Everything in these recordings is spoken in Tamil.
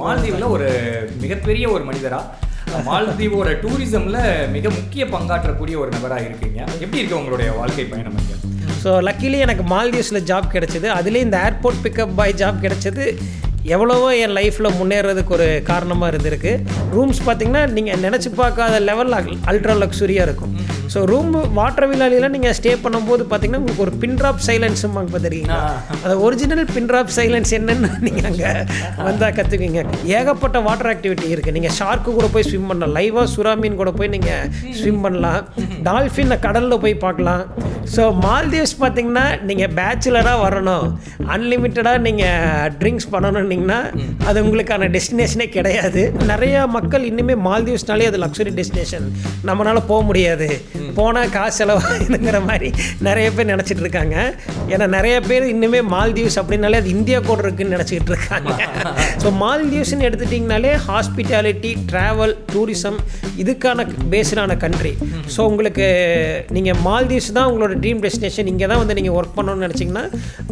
மால்தீவில் ஒரு மிகப்பெரிய ஒரு மனிதரா. மால்தீவோட டூரிசம்ல மிக முக்கிய பங்காற்றக்கூடிய ஒரு நபரா இருக்கீங்க. எப்படி இருக்கு உங்களுடைய வாழ்க்கை பயணம் இங்க ஸோ லக்கிலி எனக்கு மால்தீவ்ஸில் ஜாப் கிடச்சிது. அதுலேயும் இந்த ஏர்போர்ட் பிக்கப் பாய் ஜாப் கிடச்சிது. எவ்வளவோ என் லைஃப்பில் முன்னேறதுக்கு ஒரு காரணமாக இருந்திருக்கு. ரூம்ஸ் பார்த்தீங்கன்னா நீங்கள் நினச்சி பார்க்காத லெவலில் அல்ட்ரா லக்ஸுரியாக இருக்கும். ஸோ ரூம் வாட்டர் நீங்கள் ஸ்டே பண்ணும்போது பார்த்தீங்கன்னா உங்களுக்கு ஒரு பின் ட்ராப் சைலன்ஸும் பார்த்துருக்கீங்க அந்த ஒரிஜினல் பின் ட்ராப் சைலன்ஸ் என்னன்னு நீங்கள் அங்கே வந்தால் கற்றுக்குவீங்க ஏகப்பட்ட வாட்டர் ஆக்டிவிட்டி இருக்குது நீங்கள் ஷார்க்கு கூட போய் ஸ்விம் பண்ணலாம். லைவாக சுறா மீன் கூட போய் நீங்கள் ஸ்விம் பண்ணலாம். டால்ஃபின் கடலில் போய் பார்க்கலாம். ஸோ மால்தீவ்ஸ் பார்த்தீங்கன்னா நீங்கள் பேச்சுலராக வரணும். அன்லிமிட்டடாக நீங்கள் ட்ரிங்க்ஸ் பண்ணணுன்னீங்கன்னா அது உங்களுக்கான டெஸ்டினேஷனே கிடையாது. நிறையா மக்கள் இன்னுமே மால்தீவ்ஸ்னாலே அது லக்ஸுரி டெஸ்டினேஷன் நம்மளால் போக முடியாது. போனால் காசு செலவாகுதுங்கிற மாதிரி நிறைய பேர் நினச்சிட்டு இருக்காங்க. ஏன்னா நிறைய பேர் இன்னுமே மால்தீவ்ஸ் அப்படின்னாலே அது இந்தியா கூட இருக்குன்னு நினச்சிக்கிட்டு இருக்காங்க. ஸோ மால்தீவ்ஸ்னு எடுத்துட்டிங்கனாலே ஹாஸ்பிட்டாலிட்டி ட்ராவல் டூரிசம் இதுக்கான பேஸ்டான கண்ட்ரி ஸோ உங்களுக்கு நீங்கள் மால்தீவ்ஸ் தான் உங்களோட ட்ரீம் டெஸ்டினேஷன் இங்கே தான் வந்து நீங்கள் ஒர்க் பண்ணணும்னு நினச்சிங்கன்னா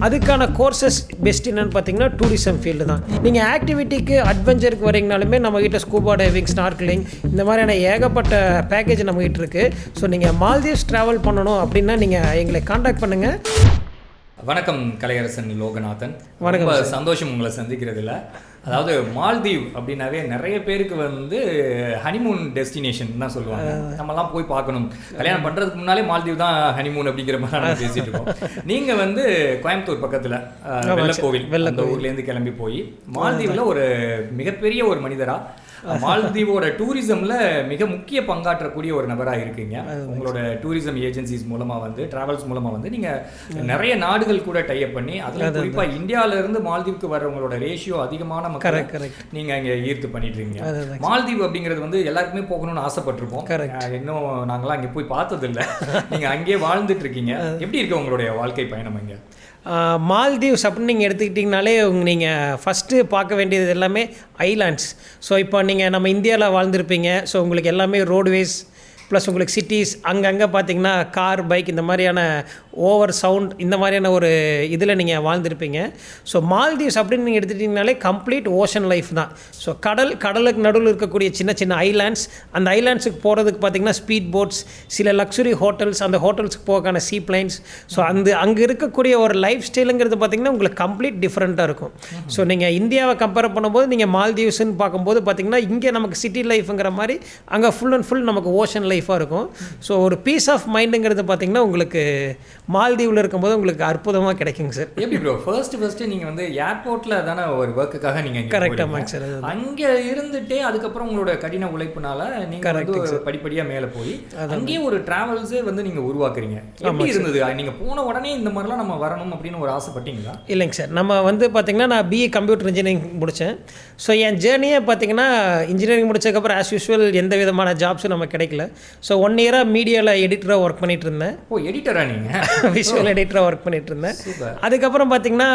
அதுக்கான கோர்சஸ் பெஸ்ட் என்னென்னு பார்த்தீங்கன்னா டூரிசம் ஃபீல்டு தான். நீங்கள் ஆக்டிவிட்டிக்கு அட்வென்ச்சருக்கு வரீங்கனாலுமே நம்மக்கிட்ட ஸ்கூபா டைவிங் ஸ்னார்க்லிங் இந்த மாதிரியான ஏகப்பட்ட பேக்கேஜ் நம்மகிட்ட இருக்குது ஸோ நீங்கள் மால்தீவ்ஸ் ட்ராவல் பண்ணணும் அப்படின்னா நீங்கள் எங்களை காண்டாக்ட் பண்ணுங்கள் வணக்கம் கலையரசன் லோகநாதன். வணக்கம் சந்தோஷம் உங்களை சந்திக்கிறதுல. அதாவது மால்தீவ் அப்படின்னாவே நிறைய பேருக்கு வந்து ஹனிமூன் டெஸ்டினேஷன் தான் சொல்லுவாங்க. நம்மலாம் போய் பார்க்கணும். கல்யாணம் பண்றதுக்கு முன்னாலே மால்தீவ் தான் ஹனிமூன் அப்படிங்கிற மாதிரி நம்ம பேசிட்டு இருக்கோம். நீங்க வந்து கோயம்புத்தூர் பக்கத்துல வெள்ளக்கோவில் அந்த ஊர்ல இருந்து கிளம்பி போய் மால்தீவ்ல ஒரு மிகப்பெரிய ஒரு மனிதரா மால்தீவோட டூரிசம்ல மிக முக்கிய பங்காற்றக்கூடிய ஒரு நபரா இருக்கீங்க. உங்களோட டூரிசம் ஏஜென்சிஸ் மூலமா வந்து டிராவல்ஸ் மூலமா வந்து நீங்க நிறைய நாடுகள் கூட டைப் பண்ணி அதுல குறிப்பா இந்தியால இருந்து மால்தீவுக்கு வர்றவங்களோட ரேஷியோ அதிகமான மக்கள். நீங்க இங்க ஈர்த்து பண்ணிட்டு இருக்கீங்க மால்தீவ் அப்படிங்கிறது வந்து எல்லாருக்குமே போகணும்னு ஆசைப்பட்டிருப்போம். இன்னும் நாங்களாம் அங்கே போய் பார்த்தது இல்ல நீங்க அங்கேயே வாழ்ந்துட்டு இருக்கீங்க எப்படி இருக்கு உங்களுடைய வாழ்க்கை பயணம் இங்க மால்தீவ்ஸ் அப்படின்னு நீங்கள் எடுத்துக்கிட்டிங்கனாலே நீங்கள் ஃபஸ்ட்டு பார்க்க வேண்டியது எல்லாமே ஐலாண்ட்ஸ். ஸோ இப்போ நீங்கள் நம்ம இந்தியாவில் வாழ்ந்திருப்பீங்க. ஸோ உங்களுக்கு எல்லாமே ரோடுவேஸ் ப்ளஸ் உங்களுக்கு சிட்டிஸ் அங்கங்கே பார்த்தீங்கன்னா கார் பைக் இந்த மாதிரியான ஓவர் சவுண்ட் இந்த மாதிரியான ஒரு இதில் நீங்கள் வாழ்ந்திருப்பீங்க. ஸோ மால்தீவ்ஸ் அப்படின்னு நீங்கள் எடுத்துட்டிங்கனாலே கம்ப்ளீட் ஓஷன் லைஃப் தான். ஸோ கடல் கடலுக்கு நடுவில் இருக்கக்கூடிய சின்ன சின்ன ஐலாண்ட்ஸ் அந்த ஐலாண்ட்ஸுக்கு போகிறதுக்கு பார்த்தீங்கன்னா ஸ்பீட் போட்ஸ் சில லக்ஸுரி ஹோட்டல்ஸ் அந்த ஹோட்டல்ஸ்க்கு போகான சீப்ளைன்ஸ் ஸோ அந்த அங்கே இருக்கக்கூடிய ஒரு லைஃப் ஸ்டைலுங்கிறது பார்த்தீங்கன்னா உங்களுக்கு கம்ப்ளீட் டிஃப்ரெண்ட்டாக இருக்கும். ஸோ நீங்கள் இந்தியாவை கம்பேர் பண்ணும்போது நீங்கள் மால்தீவ்ஸ்ன்னு பார்க்கும்போது பார்த்தீங்கன்னா இங்கே நமக்கு சிட்டி லைஃப்ங்கிற மாதிரி அங்கே ஃபுல் அண்ட் ஃபுல் நமக்கு ஓஷன் லைஃபாக இருக்கும். ஸோ ஒரு பீஸ் ஆஃப் மைண்டுங்கிறது பார்த்தீங்கன்னா உங்களுக்கு மால்தீவில் இருக்கும்போது உங்களுக்கு அற்புதமாக கிடைக்குங்க சார். எப்படி ப்ரோ ஃபர்ஸ்ட் ஃபர்ஸ்ட் நீங்க வந்து ஏர்போர்ட்ல தானே ஒரு ஒர்க்குக்காக நீங்க இங்க Correct, போறீங்க. ஆமாங்க சார். அங்க இருந்துட்டே அதுக்கப்புறம் உங்களோட கடின உழைப்புனால நீங்க வந்து படிப்படியா மேல போய் அங்கேயே ஒரு டிராவல்ஸே வந்து நீங்க உருவாக்குறீங்க. எப்படி இருந்தது? நீங்க போன உடனே இந்த மாதிரிலாம் நம்ம வரணும் அப்படின்னு ஒரு ஆசைப்பட்டீங்களா? இல்லைங்க சார். நம்ம வந்து பார்த்திங்கன்னா நான் பிஏ கம்ப்யூட்டர் இன்ஜினியரிங் முடித்தேன் ஸோ என் ஜேர்னியே பார்த்தீங்கன்னா இன்ஜினியரிங் முடிச்சதுக்கப்புறம் ஆஸ் யூஸ்வல் எந்த விதமான ஜாப்ஸும் நம்ம கிடைக்கல. ஸோ ஒன் இயராக மீடியாவில் எடிட்டராக ஒர்க் பண்ணிட்டு இருந்தேன் ஓ எடிட்டரா நீங்க? விஷுவல் எடிட்டராக ஒர்க் பண்ணிட்டு இருந்தேன். அதுக்கப்புறம் பார்த்தீங்கன்னா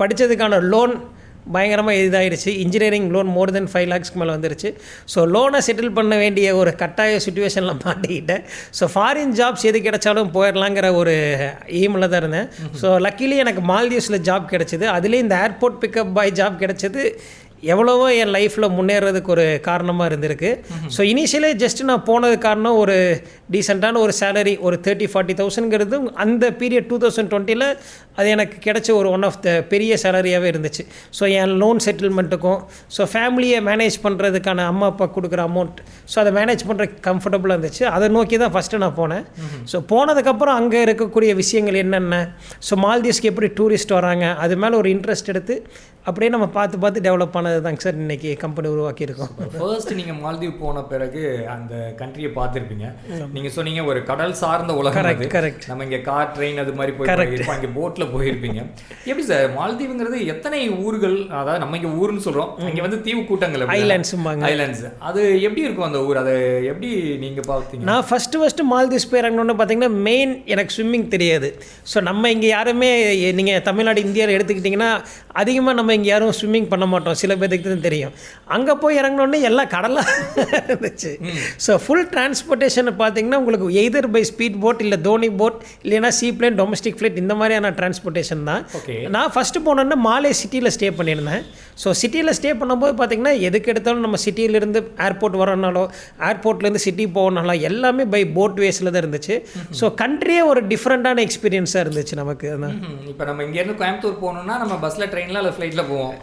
படித்ததுக்கான லோன் பயங்கரமாக இதாகிடுச்சு engineering loan more then five லேக்ஸ்க்கு மேலே வந்துருச்சு. ஸோ லோனை செட்டில் பண்ண வேண்டிய ஒரு கட்டாய சுச்சுவேஷனில் மாட்டிக்கிட்டேன். ஸோ ஃபாரின் ஜாப்ஸ் எது கிடைச்சாலும் போயிடலாங்கிற ஒரு எய்மில் தான் இருந்தேன். ஸோ லக்கிலி எனக்கு மால்தீவ்ஸில் ஜாப் கிடச்சிது. அதுலேயும் இந்த ஏர்போர்ட் பிக்கப் பாய் ஜாப் கிடச்சது. எவ்வளவோ என் லைஃப்பில் முன்னேறதுக்கு ஒரு காரணமாக இருந்திருக்கு. ஸோ இனிஷியலே ஜஸ்ட் நான் போனது காரணம் ஒரு டீசெண்டான ஒரு சேலரி ஒரு தேர்ட்டி ஃபார்ட்டி தௌசண்ட்ங்கிறது அந்த பீரியட் டூ தௌசண்ட் டுவெண்ட்டியில் அது எனக்கு கிடைச்ச ஒரு ஒன் ஆஃப் த பெரிய சேலரியாகவே இருந்துச்சு. ஸோ என் லோன் செட்டில்மெண்ட்டுக்கும் ஸோ ஃபேமிலியை மேனேஜ் பண்ணுறதுக்கான அம்மா அப்பா கொடுக்குற அமௌண்ட் ஸோ அதை மேனேஜ் பண்ணுற கம்ஃபர்டபுளாக இருந்துச்சு. அதை நோக்கி தான் ஃபஸ்ட்டு நான் போனேன். ஸோ போனதுக்கப்புறம் அங்கே இருக்கக்கூடிய விஷயங்கள் என்னென்ன? ஸோ மால்தீவ்ஸ்க்கு எப்படி டூரிஸ்ட் வராங்க? அது மேலே ஒரு இன்ட்ரெஸ்ட் எடுத்து அப்படியே நம்ம பார்த்து பார்த்து டெவலப் பண்ணது தாங்க சார் இன்றைக்கி கம்பெனி உருவாக்கியிருக்கோம். ஃபர்ஸ்ட் நீங்க மால்தீவ் போன பிறகு அந்த கண்ட்ரியை பார்த்திருப்பீங்க. நீங்க சொன்னீங்க ஒரு கடல் சார்ந்த உலகம் அது. correct. நம்ம இங்க கார் ட்ரெயின் அது மாதிரி போய் பழகிருப்போம் இங்க போட்ல போயிருப்பீங்க. எப்படி சார்? மால்தீவுங்கிறது எத்தனை ஊர்கள்? அதாவது நம்ம இங்க ஊர்னு சொல்றோம். இங்க வந்து தீவு கூட்டங்கள் ஐலாண்ட்ஸும்பாங்க ஐலாண்ட்ஸ் அது எப்படி இருக்கும் அந்த ஊர்? அதை எப்படி நீங்க பார்த்தீங்க? நான் ஃபஸ்ட்டு ஃபஸ்ட்டு மால்தீவ்ஸ் போய் இறங்கணுன்னு பார்த்தீங்கன்னா மெயின் எனக்கு ஸ்விம்மிங் தெரியாது. ஸோ நம்ம இங்கே யாருமே நீங்கள் தமிழ்நாடு இந்தியாவில் எடுத்துக்கிட்டிங்கன்னா அதிகமாக நம்ம இங்கே யாரும் ஸ்விம்மிங் பண்ண மாட்டோம். சில பேருக்கு தான் தெரியும். அங்கே போய் இறங்கினோடனே எல்லாம் கடலாக இருந்துச்சு. ஸோ ஃபுல் டிரான்ஸ்போர்ட்டேஷன் பார்த்தீங்கன்னா உங்களுக்கு எய்தர் பை ஸ்பீட் போட் இல்லை தோனி போட் இல்லைன்னா சீ பிளேன் டொமஸ்டிக் ஃப்ளைட் இந்த மாதிரியான டிரான்ஸ்போர்ட்டேஷன் தான். ஓகே நான் ஃபஸ்ட்டு போனோன்னா மாலே சிட்டியில் ஸ்டே பண்ணியிருந்தேன். ஸோ சிட்டியில் ஸ்டே பண்ணும்போது பார்த்தீங்கன்னா எதுக்கு எடுத்தாலும் நம்ம சிட்டியிலேருந்து ஏர்போர்ட் வரனாலோ ஏர்போர்ட்லேருந்து சிட்டி போகணுனாலோ எல்லாமே பை போட் வேஸில் தான் இருந்துச்சு. ஸோ கண்ட்ரியே ஒரு டிஃப்ரெண்ட்டான எக்ஸ்பீரியன்ஸாக இருந்துச்சு நமக்கு. இப்போ நம்ம இங்கேருந்து கோயம்புத்தூர் போகணும்னா நம்ம பஸ்ஸில் ட்ரெயினில் இல்லை ஃப்ளைட்டில் போவோம்.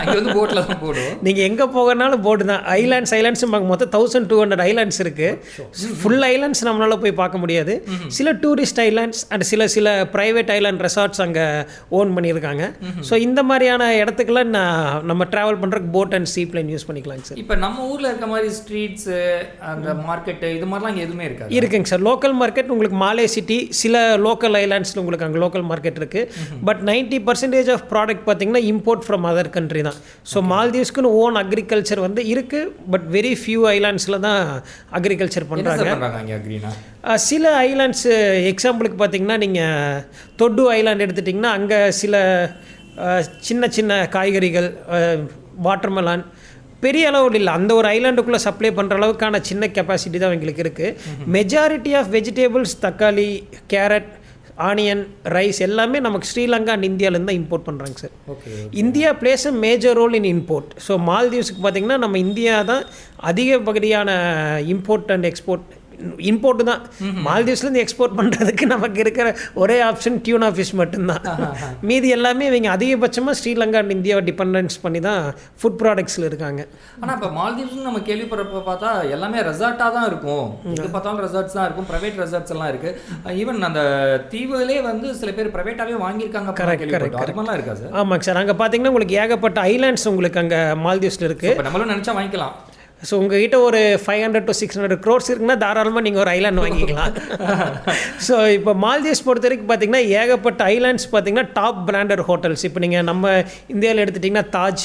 அங்கே வந்து போட்டில் தான் போடுவோம். நீங்கள் எங்கே போகனாலும் போட்டு தான். ஐலாண்ட்ஸ் ஐலாண்ட்ஸ் மொத்தம் தௌசண்ட் டூ ஹண்ட்ரட் ஐலாண்ட்ஸ் இருக்குது ஃபுல் ஐலாண்ட்ஸ் நம்மளால் போய் பார்க்க முடியாது. சில டூரிஸ்ட் ஐலாண்ட்ஸ் அண்ட் சில சில ப்ரைவேட் ஐலாண்ட் ரெசார்ட்ஸ் அங்கே ஓன் பண்ணியிருக்காங்க. ஸோ இந்த மாதிரியான இடத்துக்குலாம் நான் நம்ம ட்ராவல் பண்ணுறதுக்கு boat and sea plane use பண்ணிக்கலாங்க சார் இப்போ நம்ம ஊரில் இருக்க மாதிரி ஸ்ட்ரீட்ஸு அந்த மார்க்கெட்டு இது மாதிரிலாம் இங்கே எதுவுமே இருக்காது? இருக்குங்க சார் லோக்கல் மார்க்கெட் உங்களுக்கு மாலே சிட்டி சில லோக்கல் ஐலாண்ட்ஸில் உங்களுக்கு அங்கே லோக்கல் மார்க்கெட் இருக்குது but ninety percentage of product பார்த்தீங்கன்னா இம்போர்ட் ஃப்ரம் அதர் கண்ட்ரி தான். ஸோ மால்தீவ்ஸ்க்குன்னு ஓன் அக்ரிகல்ச்சர் வந்து இருக்குது பட் வெரி ஃபியூ ஐலாண்ட்ஸில் தான் அக்ரிகல்ச்சர் பண்ணுறாங்க சில ஐலாண்ட்ஸ் எக்ஸாம்பிளுக்கு பார்த்தீங்கன்னா நீங்கள் தொட்டு ஐலாண்ட் எடுத்துட்டிங்கன்னா அங்கே சில சின்ன சின்ன காய்கறிகள் வாட்டர்மெலான் பெரிய அளவில் இல்லை. அந்த ஒரு ஐலாண்டுக்குள்ளே சப்ளை பண்ணுற அளவுக்கான சின்ன கெப்பாசிட்டி தான் எங்களுக்கு இருக்குது மெஜாரிட்டி ஆஃப் வெஜிடபிள்ஸ் தக்காளி கேரட் ஆனியன் ரைஸ் எல்லாமே நமக்கு ஸ்ரீலங்கா அண்ட் இந்தியாவிலேருந்து தான் இம்போர்ட் பண்ணுறாங்க sir okay India plays a major role in import so மால்தீவ்ஸுக்கு பார்த்தீங்கன்னா நம்ம இந்தியா தான் அதிக பகுதியான இம்போர்ட் அண்ட் எக்ஸ்போர்ட் இம்போர்ட் தான். மால்தீவ்ஸ்லேருந்து எக்ஸ்போர்ட் பண்ணுறதுக்கு நமக்கு இருக்கிற ஒரே ஆப்ஷன் டியூனா ஃபிஷ் மட்டும்தான். மீதி எல்லாமே இவங்க அதிகபட்சமாக ஸ்ரீலங்கா அண்ட் இந்தியாவை டிபெண்டன்ஸ் பண்ணி தான் ஃபுட் ப்ராடக்ட்ஸில் இருக்காங்க. ஆனால் இப்போ மால்தீவ்ஸ்னு நம்ம கேள்விப்படுறப்ப பார்த்தா எல்லாமே ரெசார்ட்டாக தான் இருக்கும். எது பார்த்தாலும் ரெசார்ட்ஸ் தான் இருக்கும் ப்ரைவேட் ரெசார்ட்ஸ் எல்லாம் இருக்குது ஈவன் அந்த தீவுகளே வந்து சில பேர் ப்ரைவேட்டாகவே வாங்கியிருக்காங்க Correct, கேள்விப்பட்டோம். அது மாதிரிலாம் இருக்கா சார் ஆமாங்க சார் அங்கே பார்த்தீங்கன்னா உங்களுக்கு ஏகப்பட்ட ஐலாண்ட்ஸ் உங்களுக்கு அங்கே மால்தீவ்ஸில் இருக்குது நம்மளும் நினச்சா வாங்கிக்கலாம். ஸோ உங்ககிட்ட ஒரு five hundred to six hundred crores இருக்குன்னா தாராளமாக நீங்கள் ஒரு ஐலாண்ட் வாங்கிக்கலாம். ஸோ இப்போ மால்தீவ்ஸ் பொறுத்த வரைக்கும் பார்த்தீங்கன்னா ஏகப்பட்ட ஐலாண்ட்ஸ் பார்த்தீங்கன்னா டாப் பிராண்டட் ஹோட்டல்ஸ் இப்போ நீங்கள் நம்ம இந்தியாவில் எடுத்துட்டிங்கன்னா தாஜ்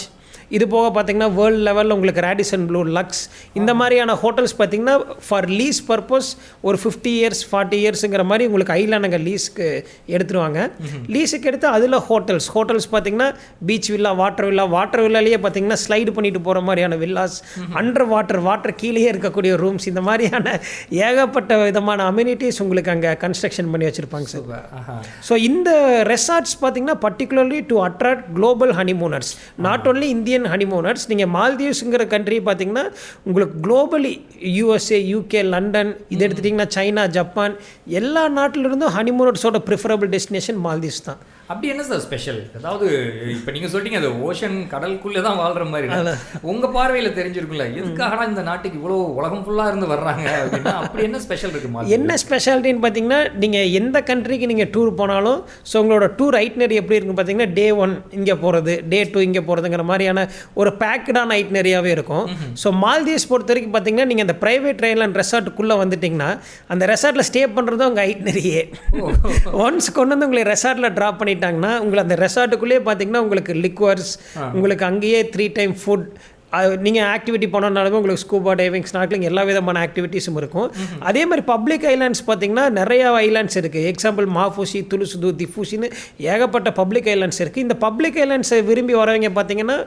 இது போக பார்த்தீங்கன்னா வேர்ல்டு லெவலில் உங்களுக்கு ரேடிசன் ப்ளூ லக்ஸ் இந்த மாதிரியான ஹோட்டல்ஸ் பார்த்தீங்கன்னா ஃபார் லீஸ் பர்பஸ் ஒரு ஃபிஃப்டி இயர்ஸ் ஃபார்ட்டி இயர்ஸுங்கிற மாதிரி உங்களுக்கு ஐலாண்டுங்க லீஸ்க்கு எடுத்துருவாங்க. லீஸுக்கு எடுத்து அதில் ஹோட்டல்ஸ் ஹோட்டல்ஸ் பார்த்தீங்கன்னா beach villa water villa water வில்லாலேயே பார்த்தீங்கன்னா ஸ்லைடு பண்ணிட்டு போகிற மாதிரியான வில்லாஸ் அண்டர் வாட்டர் வாட்டர் கீழேயே இருக்கக்கூடிய ரூம்ஸ் இந்த மாதிரியான ஏகப்பட்ட விதமான அம்யூனிட்டிஸ் உங்களுக்கு அங்கே கன்ஸ்ட்ரக்ஷன் பண்ணி வச்சுருப்பாங்க சார். ஸோ இந்த ரெசார்ட்ஸ் பார்த்தீங்கன்னா particularly to attract global honeymooners not only Indian honeymooners நீங்கள் மால்தீவ்ஸுங்கிற கண்ட்ரி பார்த்தீங்கன்னா உங்களுக்கு குளோபலி யூஎஸ்ஏ யூகே லண்டன் இது எடுத்துட்டிங்கன்னா சைனா ஜப்பான் எல்லா நாட்டிலிருந்தும் ஹனிமூனர்ஸோட ப்ரிஃபரபிள் டெஸ்டினேஷன் மால்தீவ்ஸ் தான். அப்படி என்ன சார் ஸ்பெஷல் அதாவது இப்போ நீங்கள் சொல்லிட்டீங்க அது ஓஷன் கடலுக்குள்ளே தான் வாழ்ற மாதிரி உங்கள் பார்வையில் தெரிஞ்சிருக்குல்ல எதுக்காகடா இந்த நாட்டுக்கு இவ்வளோ உலகம் ஃபுல்லாக இருந்து வர்றாங்க அப்படின்னா அப்படி என்ன ஸ்பெஷல் இருக்கு மாதிரி என்ன ஸ்பெஷாலிட்டின்னு பார்த்தீங்கன்னா நீங்கள் எந்த கண்ட்ரிக்கு நீங்கள் டூர் போனாலும் ஸோ உங்களோட டூர் ஐட்னரி எப்படி இருக்குன்னு பார்த்தீங்கன்னா டே ஒன் இங்கே போகிறது டே டூ இங்கே போகிறதுங்கிற மாதிரியான ஒரு பேக்கடான ஐட்னரியாகவே இருக்கும். ஸோ மால்தீவ்ஸ் பொறுத்த வரைக்கும் பார்த்தீங்கன்னா நீங்கள் அந்த ப்ரைவேட் ட்ரெயின் அண்ட் ரெசார்ட்டுக்குள்ளே வந்துட்டிங்கன்னா அந்த ரெசார்ட்டில் ஸ்டே பண்ணுறது உங்கள் ஐட்னரியே ஒன்ஸ் கொண்டு வந்து உங்களை ரெசார்ட்டில் ட்ராப் பண்ணிட்டாங்கன்னா உங்களை அந்த ரெசார்ட்டுக்குள்ளேயே பார்த்தீங்கன்னா உங்களுக்கு லிக்வர்ஸ் உங்களுக்கு அங்கேயே த்ரீ டைம் ஃபுட் நீங்கள் ஆக்டிவிட்டி பண்ணனாலுமே உங்களுக்கு ஸ்கூபா டைவிங் ஸ்னாக்லிங் எல்லா விதமான ஆக்டிவிட்டீஸும் இருக்கும். அதே மாதிரி பப்ளிக் ஐலாண்ட்ஸ் பார்த்தீங்கன்னா நிறைய ஐலாண்ட்ஸ் இருக்குது எக்ஸாம்பிள் மாஃபூசி துலுசுது திஃபூசின்னு ஏகப்பட்ட பப்ளிக் ஐலாண்ட்ஸ் இருக்குது இந்த பப்ளிக் ஐலாண்ட்ஸை விரும்பி வரவங்க பார்த்தீங்கன்னா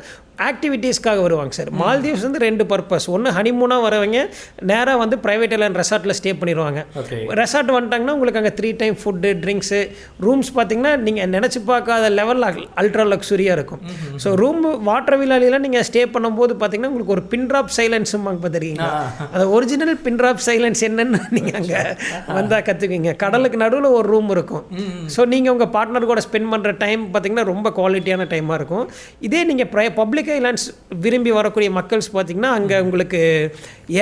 ஆக்டிவிட்டீஸ்க்காக வருவாங்க சார். மால்தீவ்ஸ் வந்து ரெண்டு பர்பஸ். ஒன்று ஹனிமூனாக வரவங்க நேராக வந்து ப்ரைவேட் ஐலாண்ட் ரெசார்ட்டில் ஸ்டே பண்ணிடுவாங்க ரெசார்ட் வந்துட்டாங்கன்னா உங்களுக்கு அங்கே three time food drinks rooms பார்த்தீங்கன்னா நீங்கள் நினச்சி பார்க்காத லெவலில் அல்ட்ரா லக்ஸுரியாக இருக்கும். ஸோ ரூம் வாட்டர் வில்லாலிலாம் நீங்கள் ஸ்டே பண்ணும்போது பார்த்தீங்கன்னா உங்களுக்கு ஒரு பின் ட்ராப் சைலன்ஸும் பார்த்துருக்கீங்களா அது ஒரிஜினல் பின் ட்ராப் சைலன்ஸ் என்னன்னு நீங்கள் அங்கே வந்தால் கற்றுக்குவீங்க கடலுக்கு நடுவில் ஒரு ரூம் இருக்கும். ஸோ நீங்கள் உங்கள் பார்ட்னர் கூட ஸ்பெண்ட் பண்ணுற டைம் பார்த்தீங்கன்னா ரொம்ப குவாலிட்டியான டைமாக இருக்கும். இதே நீங்கள் ப்ரை பப்ளிக் ஐலாண்ட்ஸ் விரும்பி வரக்கூடிய மக்கள்ஸ் பார்த்திங்கன்னா அங்கே உங்களுக்கு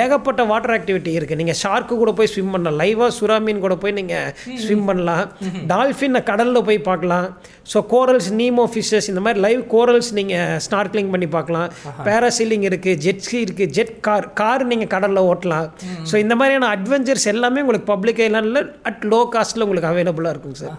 ஏகப்பட்ட வாட்டர் ஆக்டிவிட்டி இருக்குது நீங்கள் ஷார்க்கு கூட போய் ஸ்விம் பண்ணலாம். லைவாக சுறாமீன் கூட போய் நீங்கள் ஸ்விம் பண்ணலாம். டால்ஃபின் கடலில் போய் பார்க்கலாம். ஸோ கோரல்ஸ் நீமோ ஃபிஷஸ் இந்த மாதிரி லைவ் கோரல்ஸ் நீங்கள் ஸ்னார்க்லிங் பண்ணி பார்க்கலாம். பேராசீலிங் இருக்குது ஜெட்ஸ்கி இருக்குது ஜெட் கார் கார் நீங்கள் கடலில் ஓட்டலாம். ஸோ இந்த மாதிரியான அட்வென்ச்சர்ஸ் எல்லாமே உங்களுக்கு பப்ளிக் ஐலாண்டில் அட் லோ காஸ்ட்டில் உங்களுக்கு அவைலபிளாக இருக்குங்க சார்.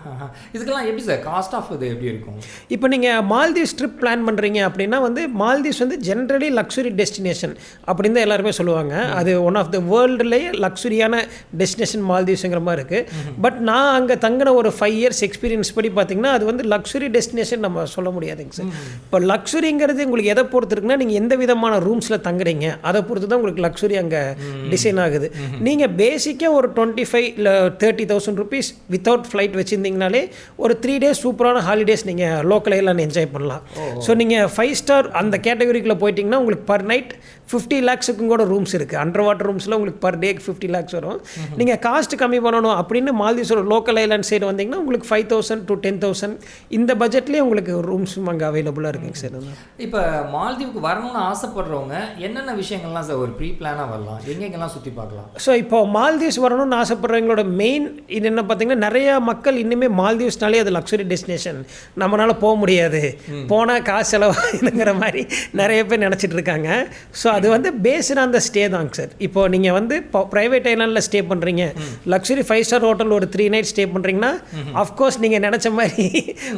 இதுக்கெல்லாம் எப்படி சார்? காஸ்ட் ஆஃப் இது எப்படி இருக்கும்? இப்போ நீங்கள் மால்தீவ்ஸ் ட்ரிப் பிளான் பண்ணுறீங்க அப்படின்னா வந்து மால்தீவ்ஸ் வந்து ஜென்ரலி லக்ஸுரி டெஸ்டினேஷன் அப்படின்னு தான் எல்லாருமே சொல்லுவாங்க. அது ஒன் ஆஃப் த வேர்ல்டுலேயே லக்ஸுரியான டெஸ்டினேஷன் மால்தீவ்ஸுங்கிற மாதிரி இருக்குது பட் நான் அங்கே தங்கின ஒரு ஃபைவ் இயர்ஸ் எக்ஸ்பீரியன்ஸ் படி பார்த்தீங்கன்னா அது வந்து லக்ஸுரி டெஸ்டினேஷன் நம்ம சொல்ல முடியாதுங்க சார் இப்போ லக்ஸுரிங்கிறது உங்களுக்கு எதை பொறுத்து இருக்குன்னா நீங்கள் எந்த விதமான ரூம்ஸில் தங்குறீங்க அதை பொறுத்து தான் உங்களுக்கு லக்ஸுரி அங்கே டிசைன் ஆகுது. நீங்கள் பேசிக்காக ஒரு டுவெண்ட்டி ஃபைவ் இல்லை thirty thousand rupees without flight வச்சுருந்தீங்கனாலே ஒரு த்ரீ டேஸ் சூப்பரான ஹாலிடேஸ் நீங்கள் லோக்கல் எல்லாம் என்ஜாய் பண்ணலாம். ஸோ நீங்கள் ஃபைவ் ஸ்டார் அந்த கேட்டகரிக்குள்ளே போயிட்டீங்கன்னா உங்களுக்கு பர் நைட் ஃபிஃப்டி லேக்ஸுக்கும் கூட ரூம்ஸ் இருக்குது அண்டர் வாட்டர் ரூம்ஸில் உங்களுக்கு பர் டேக்கு ஃபிஃப்டி லேக்ஸ் வரும். நீங்கள் காஸ்ட் கம்மி பண்ணணும் அப்படின்னு மால்தீவ்ஸோட லோக்கல் ஐலாண்ட் சைடு வந்தீங்கன்னா உங்களுக்கு five thousand to ten thousand இந்த பட்ஜெட்லேயே உங்களுக்கு ரூம்ஸும் அங்கே அவைலபிளாக இருக்குங்க சார். இப்போ மால்தீவுக்கு வரணும்னு ஆசைப்படுறவங்க என்னென்ன விஷயங்கள்லாம் சார் ஒரு ப்ரீ பிளானாக வரலாம்? எங்கெங்கெல்லாம் சுற்றி பார்க்கலாம்? ஸோ இப்போ மால்தீவ்ஸ் வரணும்னு ஆசைப்படுறவங்களோட மெயின் இது என்ன பார்த்தீங்கன்னா நிறைய மக்கள் இன்னுமே மால்தீவ்ஸ்னாலே அது லக்ஸுரி டெஸ்டினேஷன் நம்மளால போக முடியாது. போனால் காசு செலவாகுங்கிற மாதிரி நிறைய பேர் நினச்சிட்டு இருக்காங்க. ஸோ அது வந்து பேஸ்டு அந்த ஸ்டே தாங்க சார். இப்போ நீங்கள் வந்து இப்போ ப்ரைவேட் ஐலாண்டில் ஸ்டே பண்ணுறீங்க லக்ஸுரி ஃபைவ் ஸ்டார் ஹோட்டல் ஒரு த்ரீ நைட் ஸ்டே பண்ணுறீங்கன்னா அஃப்கோர்ஸ் நீங்கள் நினச்ச மாதிரி